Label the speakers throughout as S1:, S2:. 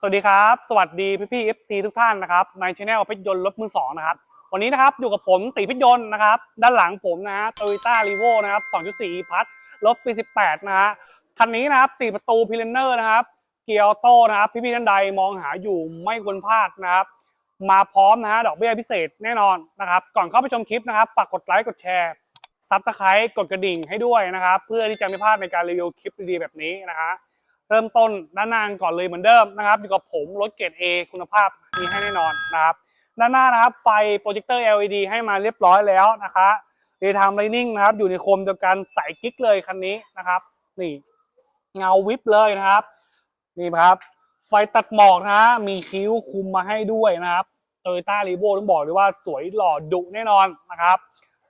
S1: สวัสดีครับ สวัสดีพี่พี่เอฟซีทุกท่านนะครับในช anel พชรยนต์รถมือสองนะครับวันนี้นะครับอยู่กับผมตีพชรยนต์นะครับด้านหลังผมนะฮะโตโยต้ารีโวนะครับ2.4พัทรถปี 18 นะฮะคันนี้นะครับ4ประตูพิลนเนอร์นะครับเกียร์ออโต้นะครับพี่พี่ท่านใดมองหาอยู่ไม่ควรพลาดนะครับมาพร้อมนะฮะดอกเบี้ยพิเศษแน่นอนนะครับก่อนเข้าไปชมคลิปนะครับฝากกดไลค์กดแชร์ซับสไครต์กดกระดิ่งให้ด้วยนะครับเพื่อที่จะไม่พลาดในการรีวิวคลิปดีๆแบบนี้นะฮะ เริ่มต้นด้านหน้าก่อนเลยเหมือนเดิมนะครับอยู่กับผมรถเกรด A คุณภาพมีให้แน่นอนนะครับด้านหน้านะครับไฟโปรเจคเตอร์ LED ให้มาเรียบร้อยแล้วนะคะเดย์ไทม์ไลนิ่งนะครับอยู่ในโคมเดียวกันใสกิ๊กเลยคันนี้นะครับ นี่เงาวิบเลยนะครับ นี่ครับไฟตัดหมอกนะฮะมีคิ้วคุมมาให้ด้วยนะครับโตโยต้ารีโวต้องบอกเลยว่าสวยหล่อดุแน่นอนนะครับ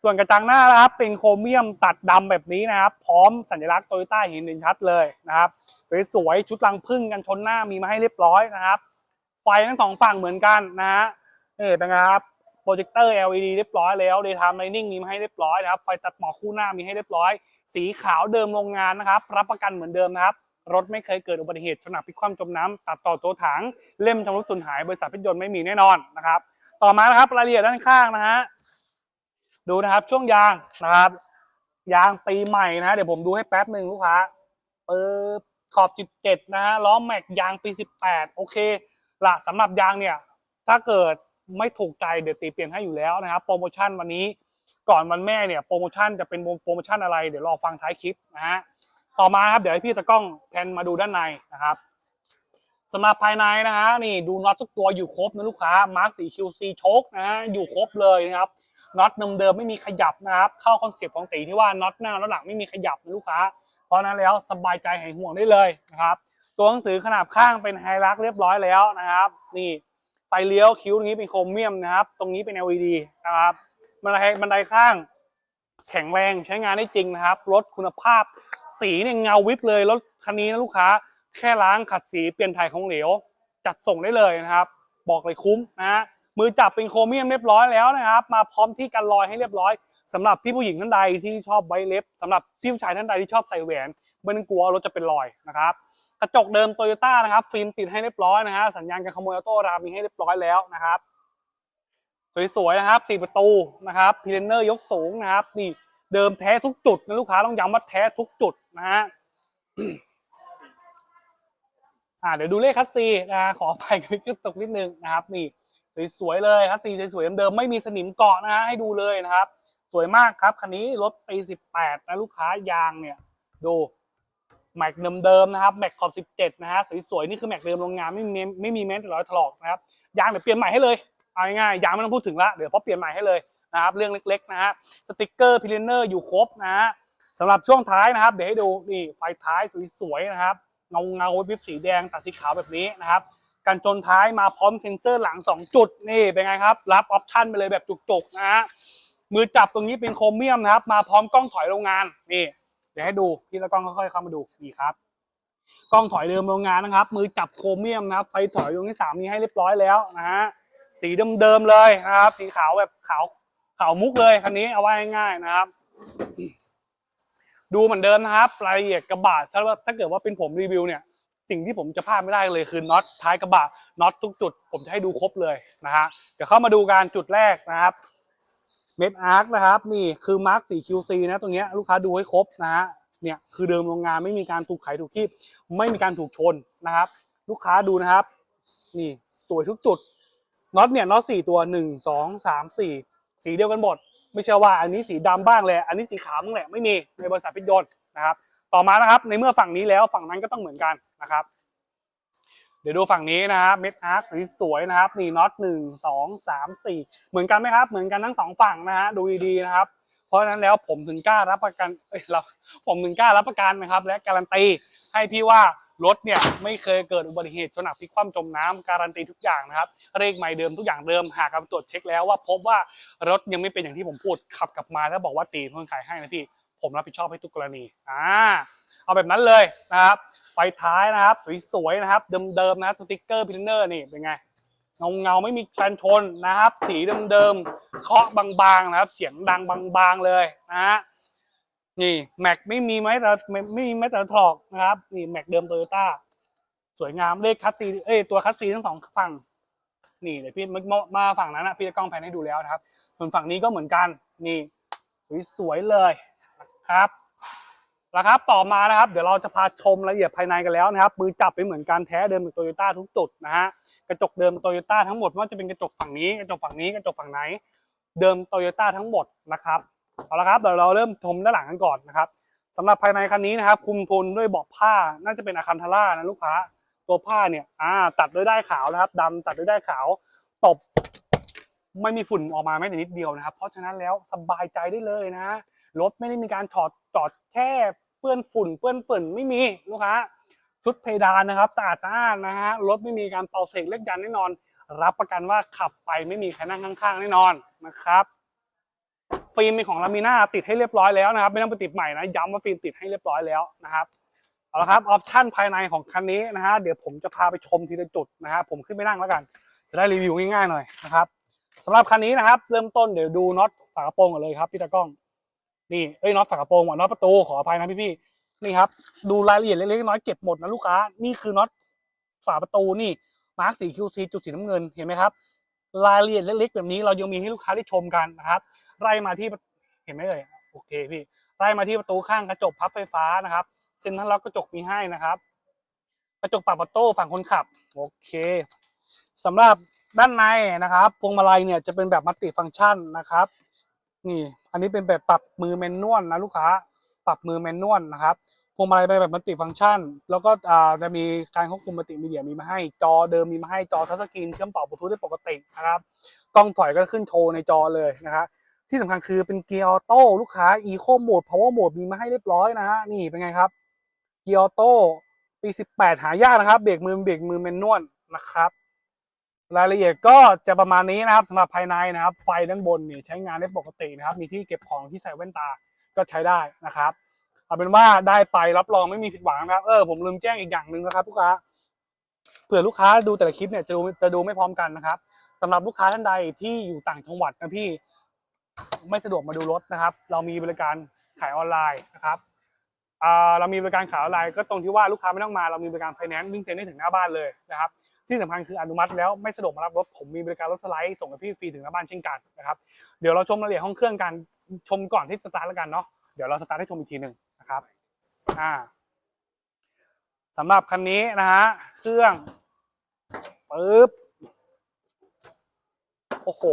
S1: ส่วนกระจังหน้านะครับเป็นโครเมียมตัดดำแบบนี้นะครับ พร้อมสัญลักษณ์โตโยต้าเห็นเด่นชัดเลยนะครับสวยๆชุดรังพึ่งกันชนหน้ามีมาให้เรียบร้อยนะครับ ไฟทั้งสองฝั่งเหมือนกันนะฮะนี่เป็นไงครับโปรเจคเตอร์ LED เรียบร้อยแล้ว Daytime Lighting มีมาให้เรียบร้อยนะครับไฟตัดหมอกคู่หน้ามีให้เรียบร้อย สีขาวเดิมโรงงานนะครับ รับประกันเหมือนเดิมนะครับรถไม่เคยเกิดอุบัติเหตุชนหนักพลิกคว่ำจมน้ำตัดต่อตัวถังเล่มชำรุดสูญหายบริษัทพิจยนต์ไม่มีแน่นอนนะครับ ต่อมานะครับรายละเอียดด้านข้างนะฮะ ดูนะครับช่วงยางนะครับ ยางปีใหม่นะเดี๋ยวผมดูให้แป๊บหนึ่งลูกค้าเปิดขอบ17นะฮะล้อแม็กยางปี 18 โอเคละสำหรับยางเนี่ยถ้าเกิดไม่ถูกใจเดี๋ยวตีเปลี่ยนให้อยู่แล้วนะครับโปรโมชั่นวันนี้ก่อนวันแม่เนี่ยโปรโมชั่นจะเป็นโปรโมชั่นอะไรเดี๋ยวรอฟังท้ายคลิปนะฮะต่อมาครับเดี๋ยวให้พี่ตะกล้องแพนมาดูด้านในนะครับสำหรับภายในนะฮะนี่ดูน็อตทุกตัวอยู่ครบนะลูกค้ามาร์คสี QC โชคนะฮะอยู่ครบเลยนะครับ น็อตเดิมๆไม่มีขยับนะครับ เข้าคอนเซ็ปต์ของตีที่ว่าน็อตหน้าน็อตหลังไม่มีขยับนะลูกค้า เพราะฉะนั้นแล้วสบายใจหายห่วงได้เลยนะครับ ตัวหนังสือขนาบข้างเป็นไฮรักเรียบร้อยแล้วนะครับ นี่ไฟเลี้ยวคิ้วตรงนี้เป็นโครเมียมนะครับ ตรงนี้เป็น LED นะครับบันไดบันไดข้าง แข็งแรงใช้งานได้จริงนะครับรถคุณภาพ สีเนี่ยเงาวิบเลยรถคันนี้นะลูกค้า แค่ล้างขัดสีเปลี่ยนถ่ายของเหลว จัดส่งได้เลยนะครับ บอกเลยคุ้มนะฮะ มือจับเป็นโครเมียมเรียบร้อยแล้วนะครับ มาพร้อมที่กันรอยให้เรียบร้อยสำหรับพี่ผู้หญิงท่านใดที่ชอบไว้เล็บสำหรับพี่ผู้ชายท่านใดที่ชอบใส่แหวนไม่ต้องกลัวรถจะเป็นรอยนะครับกระจกเดิมโตโยต้านะครับ ฟิล์มติดให้เรียบร้อยนะฮะสัญญาณการขโมยออโต้รามมีให้เรียบร้อยแล้วนะครับสวยๆนะครับสี่ประตูนะครับพีเรนเนอร์ยกสูงนะครับนี่เดิมแท้ทุกจุดนะลูกค้าต้องย้ำว่าแท้ทุกจุดนะฮะอ่าเดี๋ยวดูเลขคัสซีนะฮะขอไปคลิกตกนิดนึงนะครับนี่ สวยๆเลยครับสีสวยๆเดิมๆไม่มีสนิมเกาะนะฮะให้ดูเลยนะครับ สวยมากครับคันนี้รถปี18นะลูกค้ายางเนี่ยดูแม็กเดิมๆนะครับแม็กขอบ 17 นะฮะสวยๆนี่คือแม็กเดิมโรงงานไม่มีไม่มีแม้แต่รอยถลอกนะครับยางเดี๋ยวเปลี่ยนใหม่ให้เลยเอาง่ายๆยางไม่ต้องพูดถึงละเดี๋ยวพราะเปลี่ยนใหม่ให้เลยนะครับเรื่องเล็กๆนะฮะสติกเกอร์พิลเนอร์อยู่ครบนะฮะสำหรับช่วงท้ายนะครับ เดี๋ยวให้ดูนี่ไฟท้ายสวยๆนะครับเงาเงาวิบสีแดงตัดสีขาวแบบนี้นะครับ กันจนท้ายมาพร้อมเซ็นเซอร์หลัง 2 จุดนี่เป็นไงครับ รับออปชั่นไปเลยแบบจุกๆนะฮะมือจับตรงนี้เป็นโครเมียมนะครับ มาพร้อมกล้องถอยโรงงานนี่เดี๋ยวให้ดูพี่ละกล้องค่อยๆเข้ามาดูนี่ครับกล้องถอยเดิมโรงงานนะครับ มือจับโครเมียมนะครับไฟถอยดวงที่สามนี้ให้เรียบร้อยแล้วนะฮะสีเดิมๆเลยนะครับ สีขาวแบบขาวขาวมุกเลยคันนี้เอาไว้ง่ายๆนะครับ ดูเหมือนเดิมนะครับ รายละเอียดกระบะถ้าว่าถ้าเกิดว่าเป็นผมรีวิวเนี่ย สิ่งที่ผมจะพลาดไม่ได้เลยคือน็อตท้ายกระบะน็อตทุกจุด ผมจะให้ดูครบเลยนะฮะเดี๋ยวเข้ามาดูการจุดแรกนะครับเม็ดอาร์คนะครับนี่คือมาร์คสี QC นะตรงเนี้ยลูกค้าดูให้ครบนะฮะเนี่ยคือเดิมโรงงานไม่มีการถูกไขถูกคีบไม่มีการถูกชนนะครับ ลูกค้าดูนะครับ นี่สวยทุกจุดน็อตเนี่ยน็อตสี่ตัวหนึ่งสองสามสี่สีเดียวกันหมด ไม่ใช่ว่าอันนี้สีดำบ้างเลยอันนี้สีขาวบ้างแหละไม่มีในบริษัทพิจยนต์นะครับ ต่อมานะครับ ในเมื่อฝั่งนี้แล้วฝั่งนั้นก็ต้องเหมือนกันนะครับ เดี๋ยวดูฝั่งนี้นะครับเม็ดอาร์คสวยๆนะครับนี่น็อตหนึ่งสองสามสี่เหมือนกันไหมครับ เหมือนกันทั้งสองฝั่งนะฮะดูดีๆนะครับ เพราะฉะนั้นแล้วผมถึงกล้ารับประกันเอ้ยเราผมถึงกล้ารับประกันนะครับ และการันตีให้พี่ว่ารถเนี่ยไม่เคยเกิดอุบัติเหตุชนหนักพลิกคว่ำจมน้ำการันตีทุกอย่างนะครับเลขใหม่เดิมทุกอย่างเดิมหากการตรวจเช็คแล้วว่าพบว่ารถยังไม่เป็นอย่างที่ผมพูดขับกลับมาแล้วบอกว่าตีเพื่อนขายให้นะพี่ ผมรับผิดชอบให้ทุกกรณีอ่าเอาแบบนั้นเลยนะครับไฟท้ายนะครับสวยๆนะครับเดิมๆนะครับสติ๊กเกอร์พิลเนอร์นี่เป็นไงเงาเงาไม่มีการชนนะครับ สีเดิมๆเคาะบางๆนะครับ เสียงดังบางๆเลยนะฮะนี่แม็กไม่มีไม้แต่ไม่มีไม้แต่ถลอกนะครับนี่แม็กเดิมโตโยต้าสวยงามเลขคัสซีเอ้ยตัวคัสซีทั้งสองฝั่งนี่เดี๋ยวพี่มามามาฝั่งนั้นนะพี่จะกล้องแพนให้ดูแล้วนะครับ ส่วนฝั่งนี้ก็เหมือนกันนี่สวยๆเลยนะ ครับแล้วครับต่อมานะครับ เดี๋ยวเราจะพาชมรายละเอียดภายในกันแล้วนะครับมือจับเป็นเหมือนกันแท้เดิมของโตโยต้าทุกจุดนะฮะกระจกเดิมโตโยต้าทั้งหมดไม่ว่าจะเป็นกระจกฝั่งนี้กระจกฝั่งนี้กระจกฝั่งไหน เดิมโตโยต้าทั้งหมดนะครับเอาละครับเดี๋ยวเราเริ่มชมด้านหลังกันก่อนนะครับสำหรับภายในคันนี้นะครับ คุมโทนด้วยเบาะผ้าน่าจะเป็นอาคันทาร่านะลูกค้าตัวผ้าเนี่ยอ่าตัดด้วยได้ายขาวนะครับดำตัดด้วยได้ายขาวตบ ไม่มีฝุ่นออกมาแม้แต่นิดเดียวนะครับ เพราะฉะนั้นแล้วสบายใจได้เลยนะรถไม่ได้มีการถอดจอดแค่เปื้อนฝุ่น เปื้อนฝุ่นไม่มีลูกค้าชุดเพดานนะครับสะอาดสะอาดนะฮะรถไม่มีการเป่าเสกเล็กยันแน่นอน รับประกันว่าขับไปไม่มีใครนั่งข้างๆแน่นอนนะครับฟิล์มเป็นของลามิน่าติดให้เรียบร้อยแล้วนะครับ ไม่ต้องไปติดใหม่นะย้ำว่าฟิล์มติดให้เรียบร้อยแล้วนะครับเอาละครับออปชั่นภายในของคันนี้นะฮะเดี๋ยวผมจะพาไปชมทีละจุดนะฮะผมขึ้นไปนั่งแล้วกัน จะได้รีวิวง่ายๆหน่อยนะครับ สำหรับคันนี้นะครับ เริ่มต้นเดี๋ยวดูน็อตฝากระโปรงก่อนเลยครับพี่ตากล้องนี่เอ้ยน็อตฝากระโปรงว่ะน็อตประตูขออภัยนะพี่ๆนี่ครับ ดูรายละเอียดเล็กๆน้อยเก็บหมดนะลูกค้า นี่คือน็อตฝาประตูนี่มาร์กสี QC จุดสีน้ำเงินเห็นไหมครับ รายละเอียดเล็กๆแบบนี้เรายังมีให้ลูกค้าได้ชมกันนะครับ ไล่มาที่เห็นไหมเอ่ยโอเคพี่ไล่มาที่ประตูข้างกระจกพับไฟฟ้านะครับเซ็นทรัลล็อกกระจกมีให้นะครับ กระจกปรับประตูฝั่งคนขับ โอเคสำหรับ ด้านในนะครับพวงมาลัยเนี่ยจะเป็นแบบมัลติฟังก์ชันนะครับ นี่ อันนี้เป็นแบบปรับมือแมนนวลนะลูกค้า ปรับมือแมนนวลนะครับพวงมาลัยเป็นแบบมัลติฟังก์ชัน แล้วก็จะมีการควบคุมมัลติมีเดียมีมาให้จอเดิมมีมาให้จอทัชสกรีนเชื่อมต่อบลูทูธได้ปกตินะครับกล้องถอยก็ขึ้นโชว์ในจอเลยนะครับที่สำคัญคือเป็นเกียร์ออโต้ลูกค้า Eco Mode Power Mode มีมาให้เรียบร้อยนะฮะนี่เป็นไงครับเกียร์ออโต้ปี 18 หายากนะครับเบรกมือเบรกมือแมนนวลนะครับ รายละเอียดก็จะประมาณนี้นะครับสำหรับภายในนะครับ ไฟด้านบนเนี่ยใช้งานได้ปกตินะครับ มีที่เก็บของที่ใส่แว่นตาก็ใช้ได้นะครับเอาเป็นว่าได้ไปรับรองไม่มีผิดหวังนะครับเออผมลืมแจ้งอีกอย่างหนึ่งนะครับลูกค้าเผื่อลูกค้าดูแต่ละคลิปเนี่ยจะดูจะดูไม่พร้อมกันนะครับสำหรับลูกค้าท่านใดที่อยู่ต่างจังหวัดนะพี่ไม่สะดวกมาดูรถนะครับ เรามีบริการขายออนไลน์นะครับ เรามีบริการขายออนไลน์ก็ตรงที่ว่าลูกค้าไม่ต้องมาเรามีบริการไฟแนนซ์วิ่งเซ็นได้ถึงหน้าบ้านเลยนะครับที่สำคัญคืออนุมัติแล้วไม่สะดวกมารับรถผมมีบริการรถสไลด์ส่งให้พี่ฟรีถึงหน้าบ้านเช่นกันนะครับเดี๋ยวเราชมรายละเอียดห้องเครื่องกันชมก่อนที่สตาร์ทแล้วกันเนาะเดี๋ยวเราสตาร์ทให้ชมอีกทีหนึ่งนะครับอ่าสำหรับคันนี้นะฮะเครื่องปึ๊บโอ้โห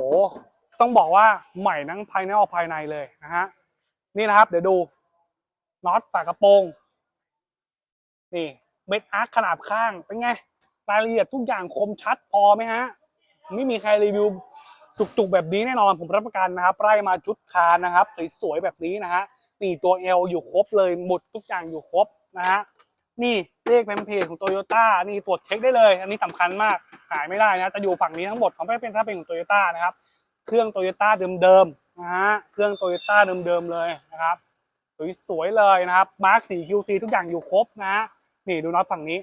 S1: ต้องบอกว่าใหม่ทั้งภายในออกภายในเลยนะฮะนี่นะครับ เดี๋ยวดู น็อตฝากระโปรงนี่เม็ดอาร์คขนาดข้างเป็นไงรายละเอียดทุกอย่างคมชัดพอไหมฮะ ไม่มีใครรีวิวจุกๆแบบนี้แน่นอนผมรับประกันนะครับไล่มาชุดคานนะครับสวยๆแบบนี้นะฮะนี่ตัวเอลอยู่ครบเลยหมดทุกอย่างอยู่ครบนะฮะนี่เลขแมมเพจของโตโยต้านี่ตรวจเช็คได้เลย อันนี้สำคัญมากหายไม่ได้นะจะอยู่ฝั่งนี้ทั้งหมดเขาไม่เป็นถ้าเป็นของโตโยต้านะครับ เครื่องโตโยต้าเดิมๆนะฮะเครื่องโตโยต้าเดิมๆเลยนะครับ สวยๆเลยนะครับมาร์คสี QC ทุกอย่างอยู่ครบนะฮะนี่ดูน็อตฝั่งนี้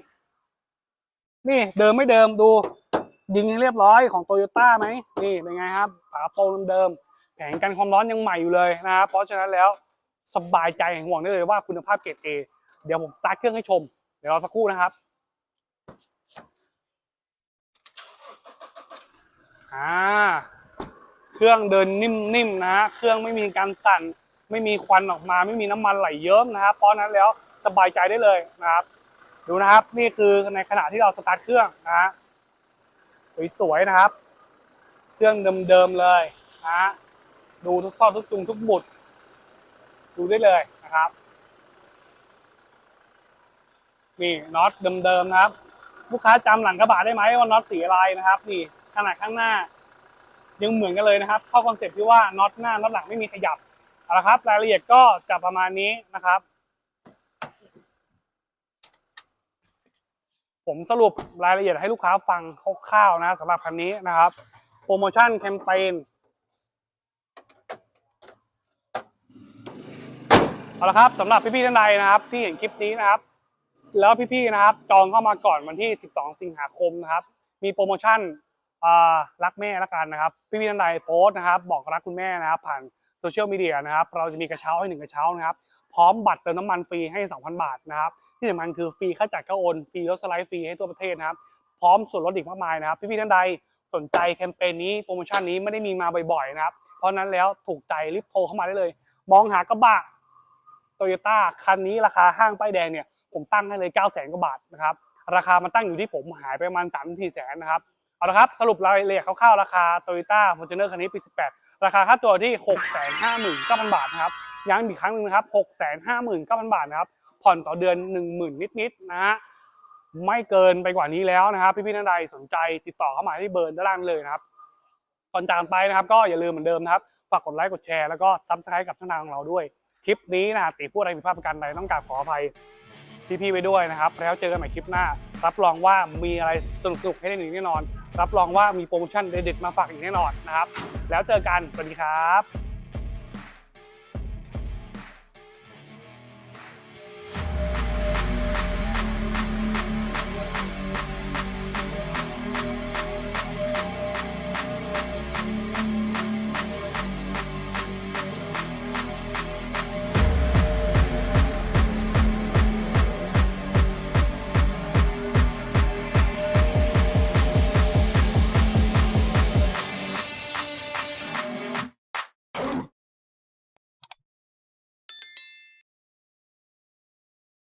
S1: นี่เดิมไม่เดิมดู ยิงให้เรียบร้อยของโตโยต้าไหมนี่เป็นไงครับฝาโปรงเดิมแผงกันความร้อนยังใหม่อยู่เลยนะครับเพราะฉะนั้นแล้วสบายใจห่วงได้เลยว่าคุณภาพเกรดเอเดี๋ยวผมสตาร์ทเครื่องให้ชม เดี๋ยวรอสักครู่นะครับอ่าเครื่องเดินนิ่มๆนะฮะเครื่องไม่มีการสั่น ไม่มีควันออกมา ไม่มีน้ำมันไหลเยิ้มนะครับ เพราะนั้นแล้วสบายใจได้เลยนะครับ ดูนะครับนี่คือในขณะที่เราสตาร์ทเครื่องนะฮะสวยๆนะครับ เครื่องเดิมๆเลยนะฮะดูทุกข้อทุกจุงทุกบุดดูได้เลยนะครับนี่น็อตเดิมๆนะครับ ลูกค้าจำหลังกระบะได้ไหมว่าน็อตสีอะไรนะครับ นี่ขนาดข้างหน้า ยังเหมือนกันเลยนะครับ เข้าคอนเซ็ปต์ที่ว่าน็อตหน้าน็อตหลังไม่มีขยับ เอาละครับ รายละเอียดก็จะประมาณนี้นะครับ ผมสรุปรายละเอียดให้ลูกค้าฟังคร่าวๆนะสำหรับคันนี้นะครับ โปรโมชั่นแคมเปญเอาละครับสำหรับพี่ๆท่านใดนะครับ ที่เห็นคลิปนี้นะครับ แล้วพี่ๆนะครับ จองเข้ามาก่อนวันที่ 12 สิงหาคมนะครับ มีโปรโมชั่นรักแม่ละกันนะครับ พี่ๆท่านใดโพสต์นะครับ บอกรักคุณแม่นะครับ ผ่าน โซเชียลมีเดียนะครับ เราจะมีกระเช้าให้หนึ่งกระเช้านะครับ พร้อมบัตรเติมน้ำมันฟรีให้ 2,000 บาทนะครับ ที่สำคัญคือฟรีค่าจัดค่าโอน ฟรีรถสไลด์ฟรีให้ทั่วประเทศนะครับ พร้อมส่วนลดอีกมากมายนะครับ พี่ๆท่านใดสนใจแคมเปญนี้โปรโมชั่นนี้ไม่ได้มีมาบ่อยๆนะครับ เพราะนั้นแล้วถูกใจรีบโทรเข้ามาได้เลย มองหากระบะโตโยต้าคันนี้ราคาห้างป้ายแดงเนี่ยผมตั้งให้เลย 9 0 0 0 0 0กว่าบาทนะครับ ราคามันตั้งอยู่ที่ผมหายไปประมาณ3 4แสนนะครับ เอาละครับ สรุปรายละเอียดคร่าวๆ ราคา Toyota Fortuner คันนี้ปี 18 ราคาค่าตัวที่ 659,000 บาทนะครับ ย้ำอีกครั้งหนึ่งนะครับ 659,000 บาทนะครับ ผ่อนต่อเดือน 10,000 นิดๆ นะฮะ ไม่เกินไปกว่านี้แล้วนะครับ พี่ๆท่านใดสนใจติดต่อเข้ามาที่เบอร์ด้านล่างเลยนะครับก่อนจากกันไปนะครับ ก็อย่าลืมเหมือนเดิมนะครับ ฝากกดไลค์ กดแชร์ แล้วก็ซับสไครต์กับช่องทางของเราด้วย คลิปนี้นะฮะติพูดอะไรผิดพลาดประการใดต้องกราบขออภัยพี่ๆไว้ด้วยนะครับ แล้วเจอกันใหม่คลิปหน้า รับรองว่ามีอะไรสนุกๆให้ได้หนึ่งแน่นอน รับรองว่ามีโปรโมชั่นเด็ดๆมาฝากอีกแน่นอนนะครับ แล้วเจอกันสวัสดีครับ